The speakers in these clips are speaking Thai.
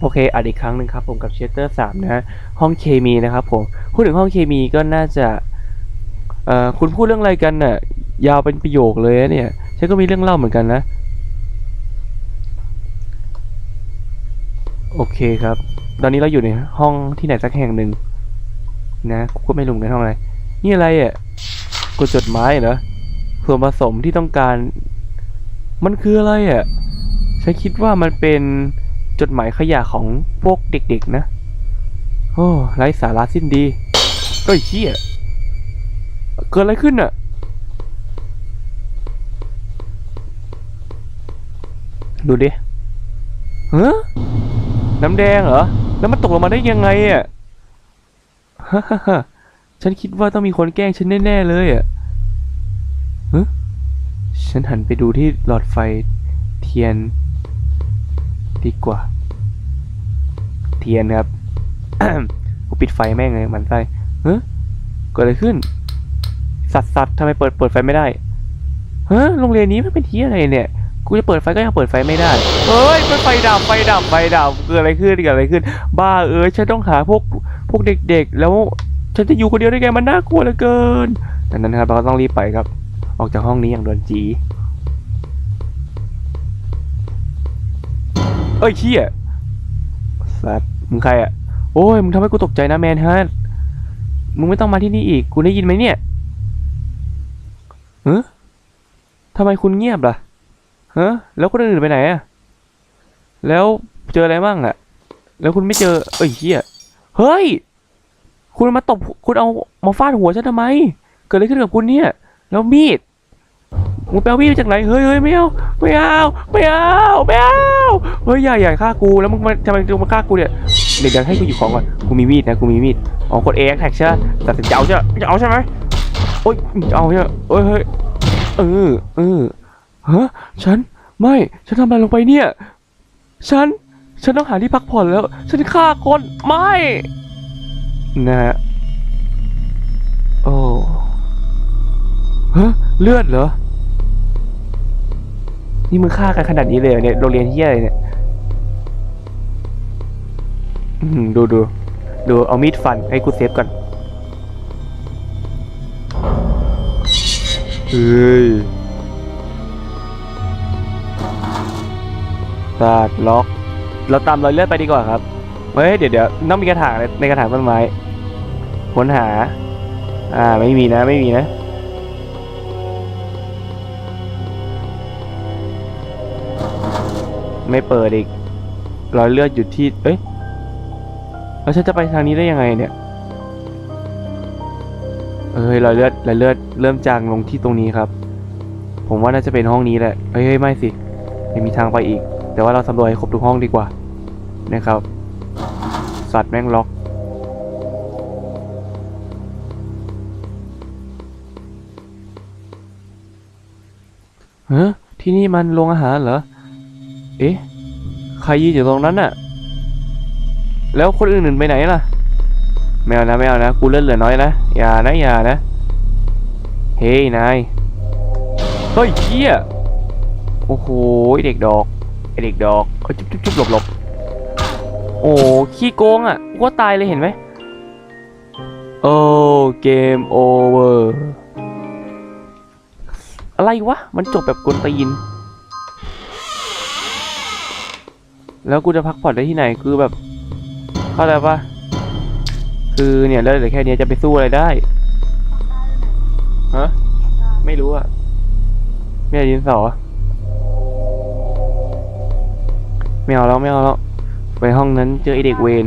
โอเคอัดอีกครั้งหนึ่งครับผมกับเชสเตอร์สามนะห้องเคมีนะครับผมพูดถึงห้องเคมีก็น่าจะเอ่อคุณพูดเรื่องอะไรกันน่ะยาวเป็นประโยคเลยเนี่ยฉันก็มีเรื่องเล่าเหมือนกันนะ โอเคครับ ตอนนี้เราอยู่ในห้องที่ไหนสักแห่งหนึ่งนะกูก็ไม่รู้เหมือนกันห้องอะไรนี่อะไรอะกดจดหมายเหรอส่วนผสมที่ต้องการ มันคืออะไรอะฉันคิดว่ามันเป็น จดหมายขยะของพวกเด็กๆนะ โอ้ไร้สาระสิ้นดีก็ไอ้เหี้ยเกิดอะไรขึ้นอะดูดิเฮ้น้ำแดงเหรอ แล้วมันตกลงมาได้ยังไงอะฮ่าฮ่าฉันคิดว่าต้องมีคนแกล้งฉันแน่ ๆ เลยอะเฮ้ฉันหันไปดูที่หลอดไฟเทียน ดีกว่า เทียนครับ กูปิดไฟแม่งเลยหมันไส้เฮ้ยเกิดอะไรขึ้น สัตว์สัตว์ทำไมเปิดเปิดไฟไม่ได้เฮ้ยโรงเรียนนี้มันเป็นที่อะไรเนี่ย กูจะเปิดไฟก็ยังเปิดไฟไม่ได้ เฮ้ยไฟดับไฟดับไฟดับเกิดอะไรขึ้นเกิดอะไรขึ้น บ้าเอ้ยฉันต้องหาพวกพวกเด็ก ๆ แล้วฉันจะอยู่คนเดียวได้ไงมันน่ากลัวเหลือเกินดังนั้นครับเราก็ต้องรีบไปครับ ออกจากห้องนี้อย่างด่วนจี เอ้ยเชี่ย สัตว์มึงใครอะโอ้ยมึงทำให้กูตกใจนะแมนฮัทมึงไม่ต้องมาที่นี่อีก กูได้ยินไหมเนี่ยเฮ้ทำไมคุณเงียบล่ะฮะแล้วคนอื่นไปไหนอะแล้วเจออะไรบ้างอะแล้วคุณไม่เจอ เอ้ยเชี่ยเฮ้ย คุณมาตบ คุณเอามาฟาดหัวฉันทำไม เกิดอะไรขึ้นกับคุณเนี่ย แล้วมีด มึงไปเอามีดมาจากไหนเฮ้ยเฮ้ยไม่เอาไม่เอาไม่เอาไม่เอาเฮ้ยอย่าอย่ฆ่ากูแล้วมึงมาทำไมถึงมาฆ่ากูเนี่ยเดี๋ยวให้กูหยิบของก่อนกูมีมีดนะกูมีมีดอ๋อกดเอ็กแท็กใช่ไหมตัดสินใจเอาใช่ไหมจะเอาใช่ไหมโอ๊ยจะเอาใช่เอ้ยเฮ้ยเออเออฮะฉันไม่ฉันทำอะไรลงไปเนี่ย ฉันฉันต้องหาที่พักผ่อนแล้ว ฉันฆ่าคนไม่นะฮะโอ้ฮะเลือดเหรอ นี่มึงฆ่ากันขนาดนี้เลยเหรอเนี่ยโรงเรียนที่อะไรเนี่ยอื้อหือดูดูดูเอามีดฟันให้กูเซฟก่อนเฮ้ยตาดล็อก เราตามรอยเลือดไปดีกว่าครับเฮ้ยเดี๋ยวเดี๋ยวต้องมีกระถางในกระถางต้นไม้ค้นหา อ่าไม่มีนะไม่มีนะ ไม่เปิดอีกรอยเลือดอยู่ที่ เอ้ยแล้วฉันจะไปทางนี้ได้ยังไงเนี่ยเอ้ยรอยเลือดรอยเลือดเริ่มจางลงที่ตรงนี้ครับ ผมว่าน่าจะเป็นห้องนี้แหละเฮ้ยเฮ้ยไม่สิยังมีทางไปอีก แต่ว่าเราสำรวจให้ครบทุกห้องดีกว่านะครับ สัตว์แม่งล็อกเฮ้ยที่นี่มันโรงอาหารเหรอ เอ๊ะ ใครยืนอยู่ตรงนั้นน่ะ แล้วคนอื่นๆไปไหนล่ะ ไม่เอานะไม่เอานะ กูเลือดเหลือน้อยนะ อย่านะอย่านะ เฮ้ยนาย เฮ้ยเหี้ยโอ้โหเด็กดอกไอเด็กดอกเอ้ยจุ๊บจุ๊บหลบหลบโอ้ขี้โกงอะกูว่าตายเลยเห็นไหมโอ้เกมโอเวอร์อะไรวะ มันจบแบบกวนตีน แล้วกูจะพักผ่อนได้ที่ไหนคือแบบเข้าใจปะคือเนี่ยเลือดเหลือแค่นี้จะไปสู้อะไรได้ฮะไม่รู้อะไม่ได้ยินสอไม่เอาแล้วไม่เอาแล้วไปห้องนั้นเจอไอเด็กเวน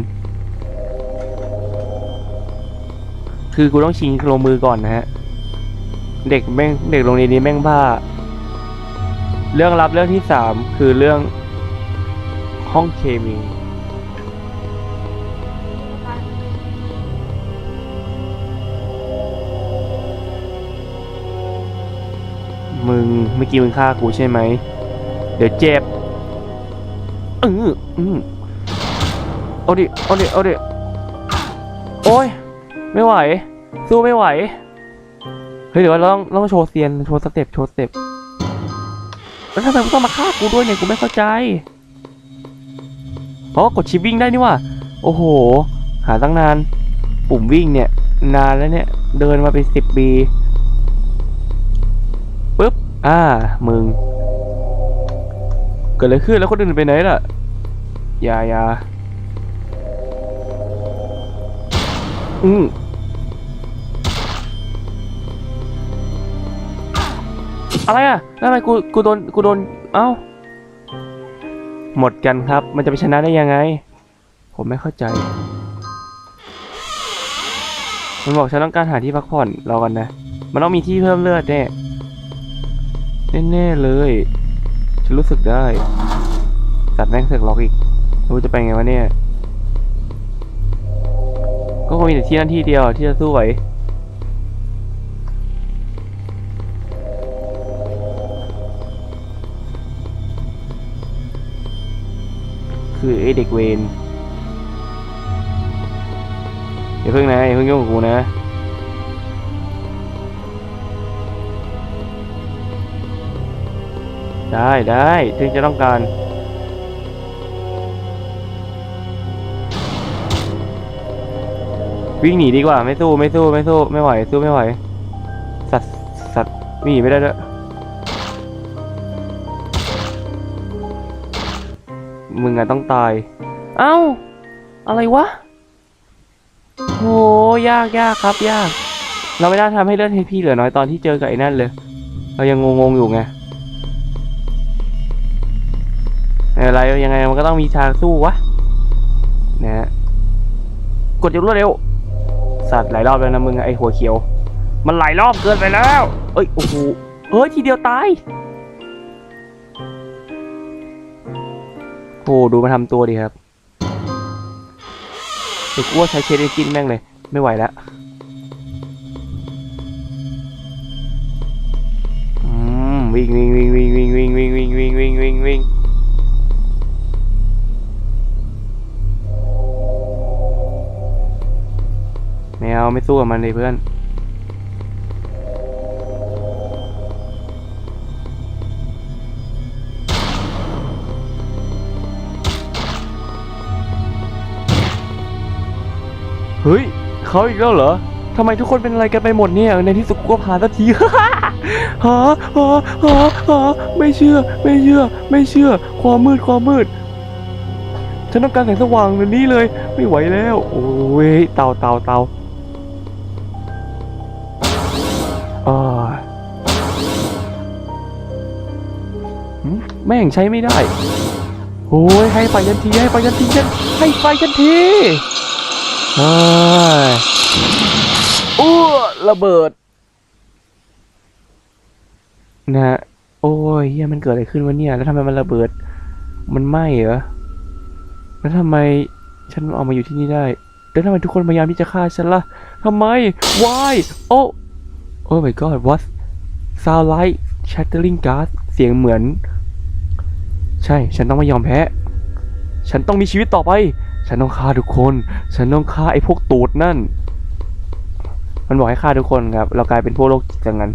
คือกูต้องชิงลงมือก่อนนะฮะ เด็กแม่งเด็กโรงเรียนนี้แม่งบ้า เรื่องลับเรื่องที่สามคือเรื่อง ห้องเคมี มึงเมื่อกี้มึงฆ่ากูใช่ไหม เดี๋ยวเจ็บเอออืมเอาดิ เอาดิ เอาดิ โอ้ย ไม่ไหว สู้ไม่ไหว เฮ้ยเดี๋ยวเราต้องเราต้องโชว์เซียน โชว์สเต็ป โชว์สเต็ป แล้วทำไมมึงต้องมาฆ่ากูด้วยเนี่ย กูไม่เข้าใจ เพราะกดชิปวิ่งได้นี่ว่า โอ้โห หาตั้งนาน ปุ่มวิ่งเนี่ย นานแล้วเนี่ย เดินมาเป็นสิบปีปุ๊บ อ่า มึง เกิดอะไรขึ้นแล้วคนอื่นไปไหนล่ะ อย่าอย่าอืมอะไรอะทำไมกู กูโดน กูโดน เอ้า หมดกันครับ มันจะไปชนะได้ยังไง ผมไม่เข้าใจ มันบอกฉันต้องการหาที่พักผ่อนรอกันนะ มันต้องมีที่เพิ่มเลือดแน่แน่ๆเลย ฉันรู้สึกได้สัตว์แม่งเสกล็อกอีกรู้จะไปไงวะเนี่ย ก็คงมีแต่ที่นั่นที่เดียวที่จะสู้ไหว คือไอเด็กเวนอย่าเพิ่งนะอย่าเพิ่งยุ่งกับกูนะได้ได้ถึงจะต้องการวิ่งหนีดีกว่าไม่สู้ไม่สู้ไม่สู้ไม่ไหวสู้ไม่ไหวสัตว์สัตว์วิ่งหนีไม่ได้ด้วย มึงอะต้องตาย เอ้า อะไรวะโหยากยากครับยาก เราไม่ได้ทำให้เลือดเฮพีเหลือน้อยตอนที่เจอกับไอ้นั่นเลย เรายังงงๆอยู่ไงอะไรยังไงมันก็ต้องมีทางสู้วะนะฮะกดอย่างรวดเร็ว สัตว์หลายรอบแล้วนะมึงไอหัวเขียว มันหลายรอบเกินไปแล้ว เอ้ยโอ้โหเฮ้ยทีเดียวตาย โหดูมาทำตัวดีครับเดี๋ยวกูว่าใช้เชดเอนจินแม่งเลย ไม่ไหวแล้วอืมวิ่งวิ่งวิ่งวิ่งวิ่งวิ่งวิ่งวิ่งวิ่งวิ่งวิ่งวิ่งไม่เอาไม่สู้กับมันเลยเพื่อน เฮ้ยเขาอีกแล้วเหรอทำไมทุกคนเป็นอะไรกันไปหมดเนี่ย ในที่สุดกูก็ผ่านสักทีฮะฮะฮะฮะไม่เชื่อ ไม่เชื่อ ไม่เชื่อ ความมืด ความมืด ฉันต้องการแสงสว่างแบบนี้เลย ไม่ไหวแล้ว โอ้ย เตาเตาเตาอ่าแม่งใช้ไม่ได้ โอ้ย ให้ไฟยันที ให้ไฟยันที ให้ไฟยันที เฮ้ยอ้ระเบิด นะฮะโอ้ยเฮียมันเกิดอะไรขึ้นวะเนี่ย แล้วทำไมมันระเบิด มันไหม้เหรอ แล้วทำไมฉันออกมาอยู่ที่นี่ได้ แล้วทำไมทุกคนพยายามที่จะฆ่าฉันล่ะทำไม why โอ้ oh my god what sound like shattering glass เสียงเหมือน ใช่ ฉันต้องไม่ยอมแพ้ ฉันต้องมีชีวิตต่อไป ฉันต้องฆ่าทุกคน ฉันต้องฆ่าไอ้พวกตูดนั่น มันบอกให้ฆ่าทุกคนครับ เรากลายเป็นพวกโรคจิตจังงั้น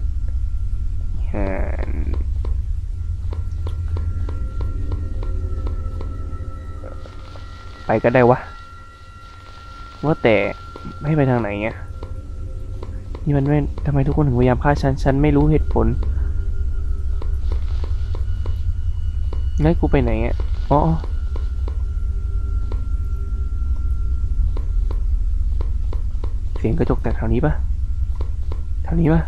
ไปก็ได้วะ ว่าแต่ให้ไปทางไหนเงี้ยนี่มันไม่ทำไมทุกคนถึงพยายามฆ่าฉัน ฉันไม่รู้เหตุผลงั้นกูไปไหนอะอ๋อ เสียงกระจกแตกแถวนี้ปะแถวนี้ปะ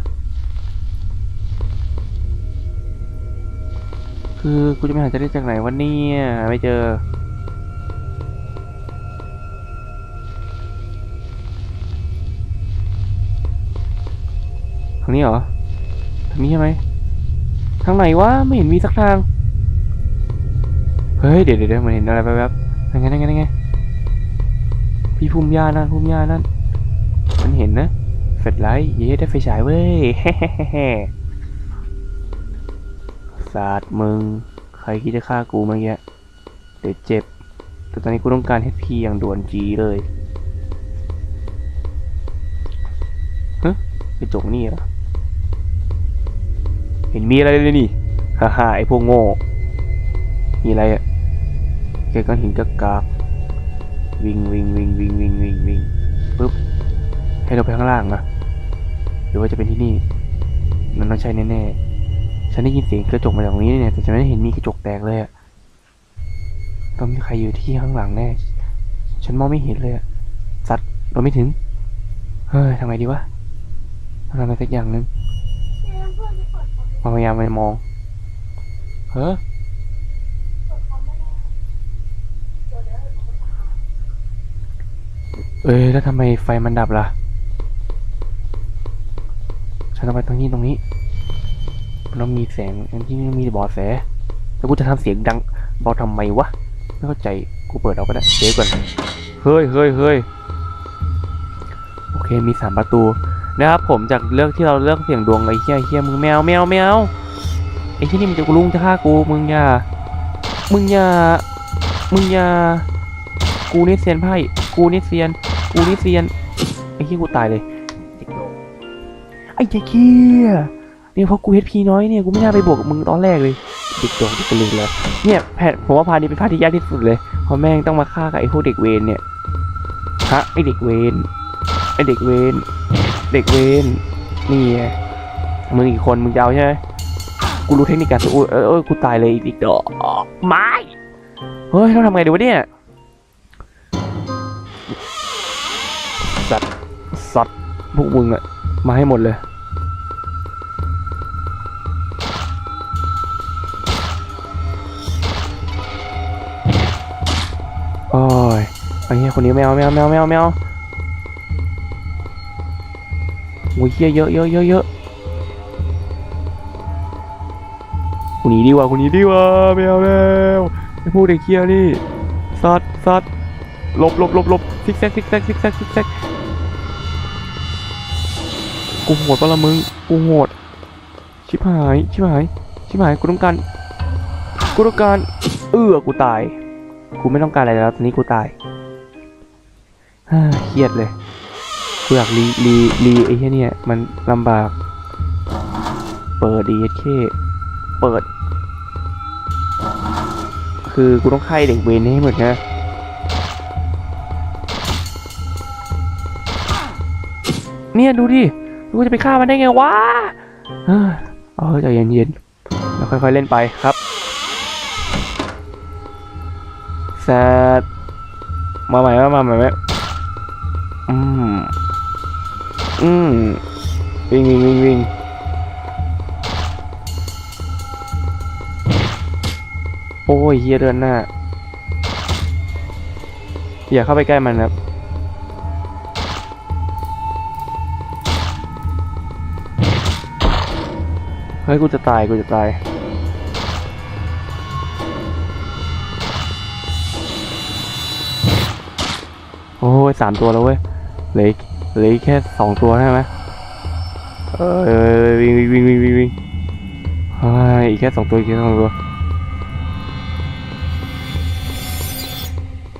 คือกูจะไปหาจะได้จากไหนวะเนี่ยหาไม่เจอ ทางนี้เหรอ ทางนี้ใช่ไหม ทางไหนวะ ไม่เห็นมีสักทาง เฮ้ย เดี๋ยวเดี๋ยวเดี๋ยวมันเห็นอะไรแป๊บๆยังไงยังไงยังไงพี่พุ่มหญ้านั่นพุ่มหญ้านั่น มันเห็นนะเฟลชไลท์เย้ได้ไฟฉายเว้ยศาสตร์มึง ใครคิดจะฆ่ากูเมื่อกี้เดี๋ยวเจ็บ แต่ตอนนี้กูต้องการ HP อย่างด่วนจีเลยฮะกระจกนี่เหรอเห็นมีอะไรเลยนี่ฮ่าฮ่าไอพวกโง่ มีอะไรอะแกก้อนหินกากากวิ่งวิ่งวิ่งวิ่งวิ่งวิ่งวิ่งปุ๊บ ให้เราไปข้างล่างนะหรือว่าจะเป็นที่นี่ มันต้องใช่แน่ๆ ฉันได้ยินเสียงกระจกมาจากตรงนี้เนี่ย แต่ฉันไม่เห็นมีกระจกแตกเลยอะต้องมีใครอยู่ที่ข้างหลังแน่ ฉันมองไม่เห็นเลยอะสัตว์เราไม่ถึง เฮ้ยทำไงดีวะทำอะไรสักอย่างหนึงพยายามไปมอง เฮ้อเอ้ยแล้วทำไมไฟมันดับล่ะ ฉันต้องไปตรงนี้ตรงนี้มันต้องมีแสงอันที่มีบอแสแล้วกูจะทำเสียงดังเบาทำไมวะไม่เข้าใจกูเปิดเอาก็ได้เดี๋ยวก่อนเฮ้ยเฮ้ยเฮ้ยโอเคมีสามประตูนะครับผมจากเลือกที่เราเลือกเสียงดวงไอ้เหี้ยเหี้ยมึงแมวแมวแมวไอ้ที่นี่มันจะกูลุงจะฆ่ากูมึงอย่ามึงอย่ามึงอย่ากูนี่เซียนไพ่กูนี่เซียนกูนี่เซียนไอ้เหี้ยกูตายเลย อ้เจ๊เคียเนี่ยเพราะกูเฮดพีน้อยเนี่ยกูไม่น่าไปบวกกับมึงตอนแรกเลยเด็กโดเด็กกระลือเลยเนี่ยแพทผมว่าพานี้เป็นพาที่ยากที่สุดเลยเพราะแม่งต้องมาฆ่ากับไอ้พวกเด็กเวรเนี่ยฮะไอ้เด็กเวรไอ้เด็กเวรเด็กเวรนี่มึงอีกคนมึงจะเอาใช่ไหมกูรู้เทคนิคการสู้เออเออกูตายเลยอีกดอกไม่เฮ้ยเราทำไงดีวะเนี่ยสัตว์สัตว์พวกมึงอะมาให้หมดเลย อ้เหี้ยคนนี้ไม่เอาไม่เอาไม่เอาไม่เอาไม่เอาโอ้ยเหี้ยเยอะเยอะเยอะเยอะคนนี้ดีกว่าคนนี้ดีกว่าไม่เอาแล้วไอ้พวกเด็กเคียนี่ซัดซัดหลบหลบหลบหลบซิกแซกซิกแซกซิกแซกซิกแซกกูโหดปะละมึงกูโหดชิบหายชิบหายชิบหายกูต้องการกูต้องการเอื้อกูตายกูไม่ต้องการอะไรแล้วตอนนี้กูตาย เครียดเลยกูอยากรีรีรีไอ้เหี้ยเนี่ย มันลำบาก เปิดดีเคเปิด คือกูต้องไข่เด็กเวรให้หมดนะเนี่ยดูดิกูจะไปฆ่ามันได้ไงวะเฮ้ยเอใจเย็นๆแล้วค่อยๆเล่นไปครับแซดมาใหม่มาใหม่มาใหม่ อืมอืมวิ่งวิ่งวิ่งวิ่งโอ้ยเฮียเดินหน้า อย่าเข้าไปใกล้มันครับเฮ้ย กูจะตาย กูจะตาย โอ้ยสามตัวแล้วเว้ย เหลือเหลือแค่สองตัวใช่ไหมเออวิ่งวิ่งวิ่งวิ่งวิ่งวิ่งอีกแค่สองตัวอีกแค่สองตัว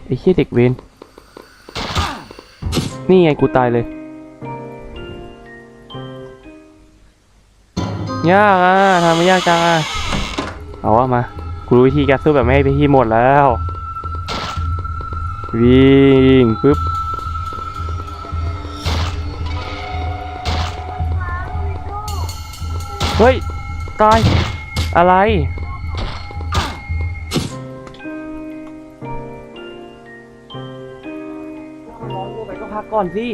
ไอ้เหี้ยเด็กเวนนี่ไงกูตายเลยยากอะทำไม่ยากจังอะเอาว่ามากูรู้วิธีการสู้แบบไม่ให้พี่หมดแล้ว วิ่งปึ๊บ เฮ้ย ตาย อะไร ร้องกูไปก็พักก่อนสิ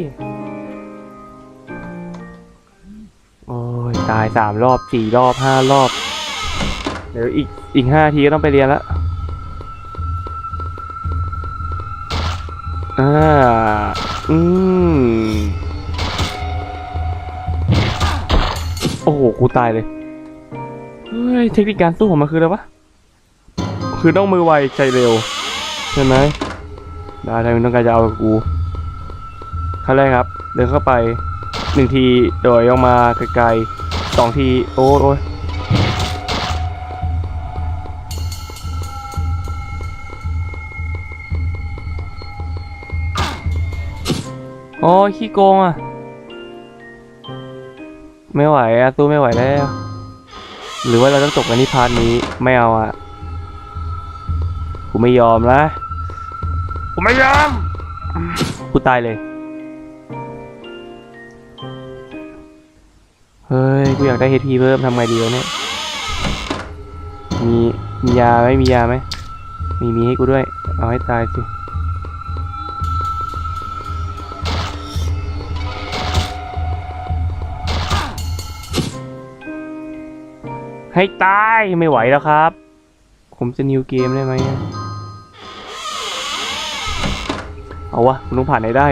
โอ้ย ตายสามรอบสี่รอบห้ารอบ เดี๋ยวอีกอีกห้าทีก็ต้องไปเรียนล้วอ่า อืม กูตายเลย เฮ้ย เทคนิคการสู้ของมันคืออะไรวะ คือต้องมือไวใจเร็ว ใช่ไหมได้ถ้ามึงต้องการจะเอากูขั้นแรกครับ เดินเข้าไปหนึ่งทีโดยออกมาไกลๆสองที โอ้ยโอ้ยโอ้ยขี้โกงอะ ไม่ไหวอะสู้ไม่ไหวแล้ว หรือว่าเราต้องจบกันที่พาร์ทนี้ไม่เอาอะกูไม่ยอมละกูไม่ยอมกูตายเลย เฮ้ยกูอยากได้ HP เพิ่มทำไงดีวะเนี่ยมีมียาไหมมียาไหมมีมีให้กูด้วย เอาให้ตายสิ ให้ตายไม่ไหวแล้วครับ ผมจะนิวเกมได้ไหมเอาวะคุณต้องผ่านไหนได้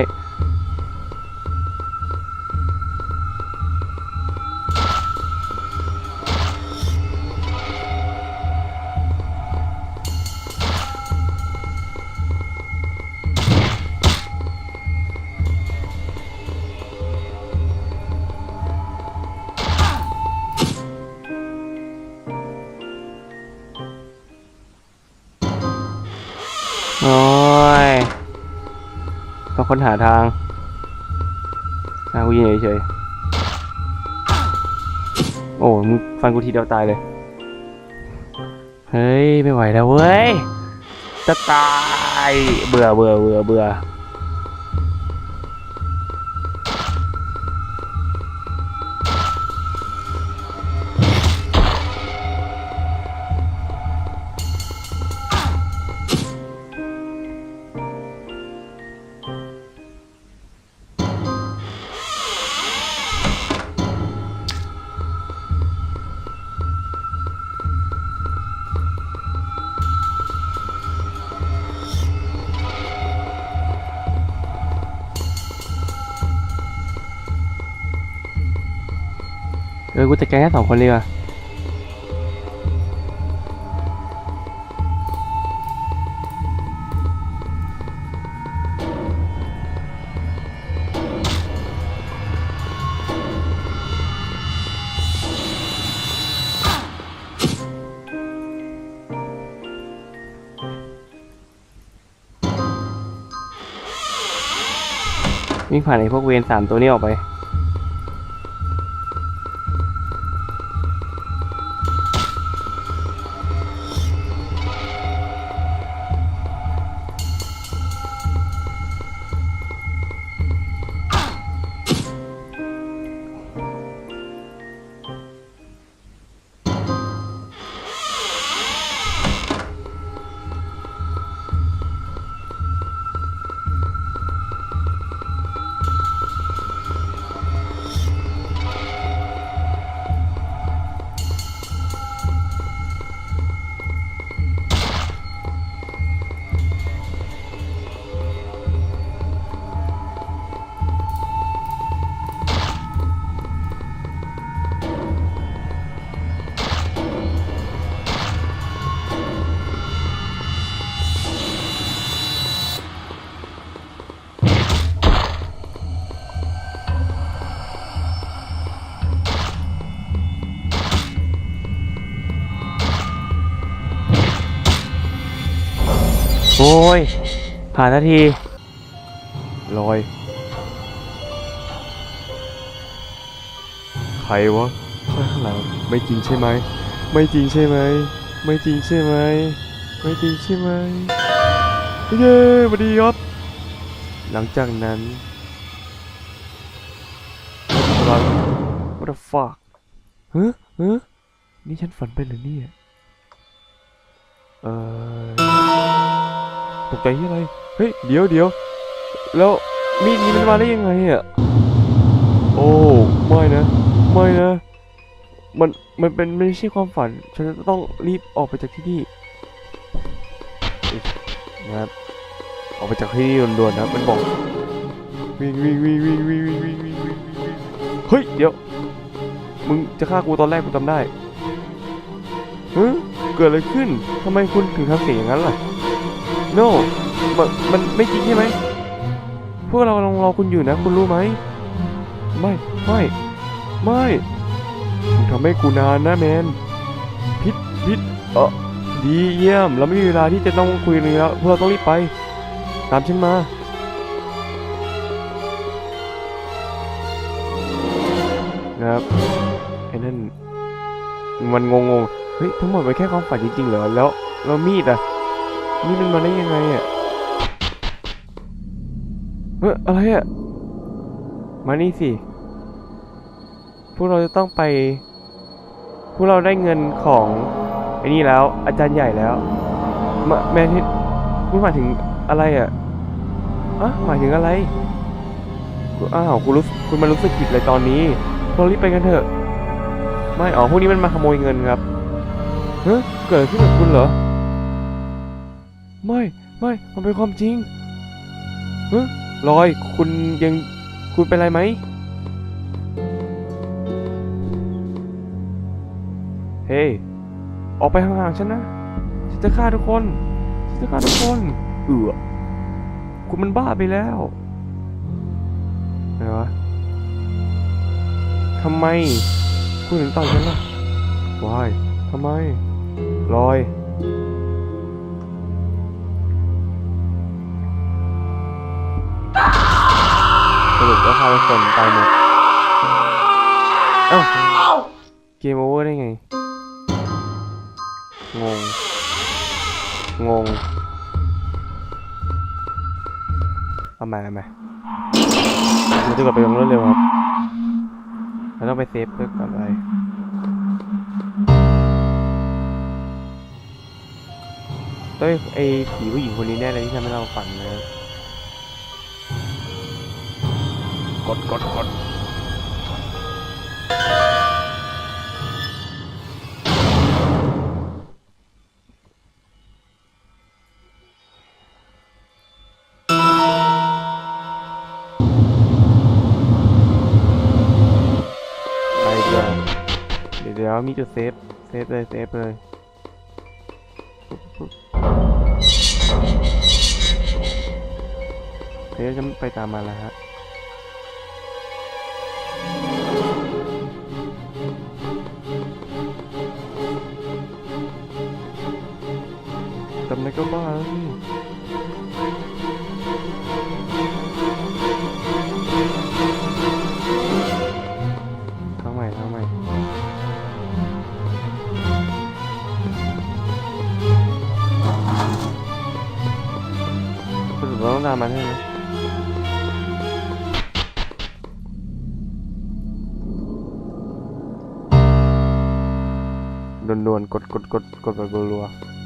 ค้นหาทางอากูยิงเฉยโอ้มึงฟันกูทีเดียวตายเลย เฮ้ย ไม่ไหวแล้วเว้ย จะตาย เบื่อเบื่อเบื่อเบื่อ เออ กูจะแกล้งแค่สองคนเลยว่ะวิ่งผ่านไอ้พวกเวรสามตัวนี้ออกไป โอ้ย ผ่านนาทีลอย ใครวะข้างหลังไม่จริงใช่ไหม ไม่จริงใช่ไหม ไม่จริงใช่ไหม ไม่จริงใช่ไหม เย้สวัสดีครับ หลังจากนั้นรัง what the fuck เฮ้ยเฮ้ยนี่ฉันฝันไปหรือเนี่ยเออ กใจที่อะไรเฮ้ยเดี๋ยวเดี๋ยวแล้วมีดนี้มันมาได้ยังไงอะโอ้ไม่นะไม่นะมันมันเป็นไม่ใช่ความฝัน ฉันจะต้องรีบออกไปจากที่นี่นะครับออกไปจากที่นี่ด่วนๆนะมันบอกวิ่งวิ่งวิ่งวิ่งวิ่งวิ่งวิ่งวิ่งวิ่งวิ่งเฮ้ยเดี๋ยวมึงจะฆ่ากูตอนแรกกูจำได้เฮ้ยเกิดอะไรขึ้นทำไมคุณถึงทำเสียงอย่างนั้นล่ะ no มันมันไม่จริงใช่ไหมพวกเราลังรอคุณอยู่นะ คุณรู้ไหม ไม่ ไม่ ไม่มึงทำให้กูนานนะแมน พิษพิษเออดีเยี่ยม เราไม่มีเวลาที่จะต้องคุยเลยแล้วพวกเราต้องรีบไป ตามฉันมานะครับไอ้นั่นมันงงๆ เฮ้ย ทั้งหมดเป็นแค่ความฝันจริงๆเหรอ แล้วแล้วมีดอะ มีดมันมาได้ยังไงอะเฮ้ยอะไรอะมานี่สิ พวกเราจะต้องไป พวกเราได้เงินของไอ้นี่แล้ว อาจารย์ใหญ่แล้วมาแมนที่คุณหมายถึงอะไรอะอะหมายถึงอะไรอ้าวคุณรู้คุณมารู้สึกผิดเลยตอนนี้พวกเรารีบไปกันเถอะ ไม่อ๋อพวกนี้มันมาขโมยเงินครับเฮ้ยเกิดขึ้นกับคุณเหรอ ไม่ไม่มันเป็นความจริงเฮ้ยลอยคุณยังคุณเป็นไรไหมเฮ้ยออกไปห่างๆฉันนะฉันจะฆ่าทุกคนฉันจะฆ่าทุกคนเอือคุณมันบ้าไปแล้วอะไรวะทำไม คุณถึงต่อยฉันล่ะวายทำไมลอย รุปว่าพาทุกคนตายหมดเอ้าเกมโอเวอร์ได้ไง งง งง เอามาเอามาเราจะกลับไปลงรถเร็วครับเราต้องไปเซฟเพื่อก่อนอะไรต้ยไอผีผู้หญิงคนนี้แน่เลยที่ทำให้เราฝันนะครับ กดกดกดไปเดี๋ยวเดี๋ยวเดี๋ยวมีจุดเซฟ เซฟเลย เซฟเลยเดี๋ยวจะไปตามมาแล้วฮะ ทำไมก็บ้าเข้าใหม่เข้าใหม่สรุปเราต้องตามมันใช่ไหมด่วนๆกดกดกดกดแบบรัวๆ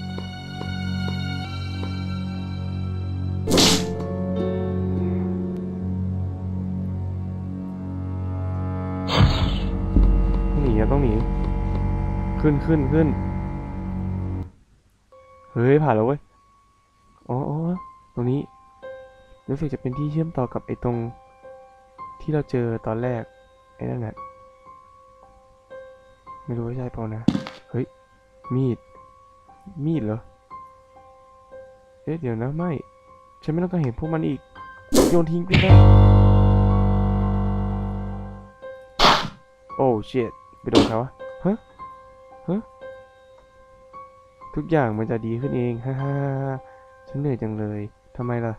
ขึ้นขึ้นขึ้นเฮ้ยผ่านแล้วเว้ยอ๋ออ๋อตรงนี้รู้สึกจะเป็นที่เชื่อมต่อกับไอ้ตรง ที่เราเจอตอนแรก ไอ้นั่นแหละไม่รู้ว่าใช่เปล่านะ เฮ้ย มีด มีดเหรอ เอ๊ะเดี๋ยวนะไม่ ฉันไม่ต้องการเห็นพวกมันอีก โยนทิ้งไปได้โอ้เชิตไปโดนเขาวะฮะฮะ ทุกอย่างมันจะดีขึ้นเอง ฮ่าฮ่าฉันเหนื่อยจังเลยทำไมล่ะ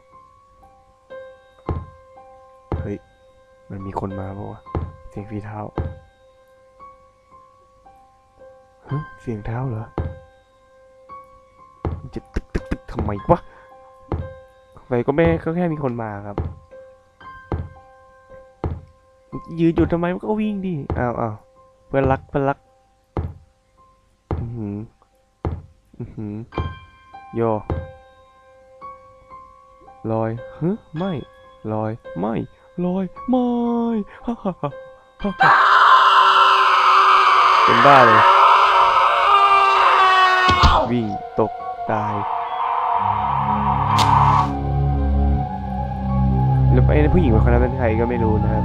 เฮ้ย มันมีคนมาปะวะ เสียงฝีเท้าฮะเสียงเท้าเหรอจะตึกตึกตึกทำไมวะไปก็ไม่ก็แค่มีคนมาครับ ยืนอยู่ทำไมมันก็วิ่งดิ อ้าวอ้าวเพื่อนรักเพื่อนรักือหือโยลอยฮึไม่ลอยไม่ลอยไม่ฮ่าฮ่าฮ่าฮ่าเป็นบ้าเลย วิ่งตกตายแล้วไอ้ผู้หญิงคนนั้นเป็นใครก็ไม่รู้นะครับ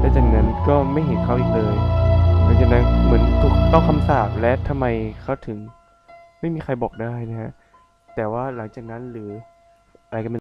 แล้วจากนั้นก็ไม่เห็นเขาอีกเลยหลังจากนั้นเหมือนถูกต้องคำสาปและทำไมเขาถึง ไม่มีใครบอกได้นะฮะ แต่ว่าหลังจากนั้นหรืออะไรก็ไม่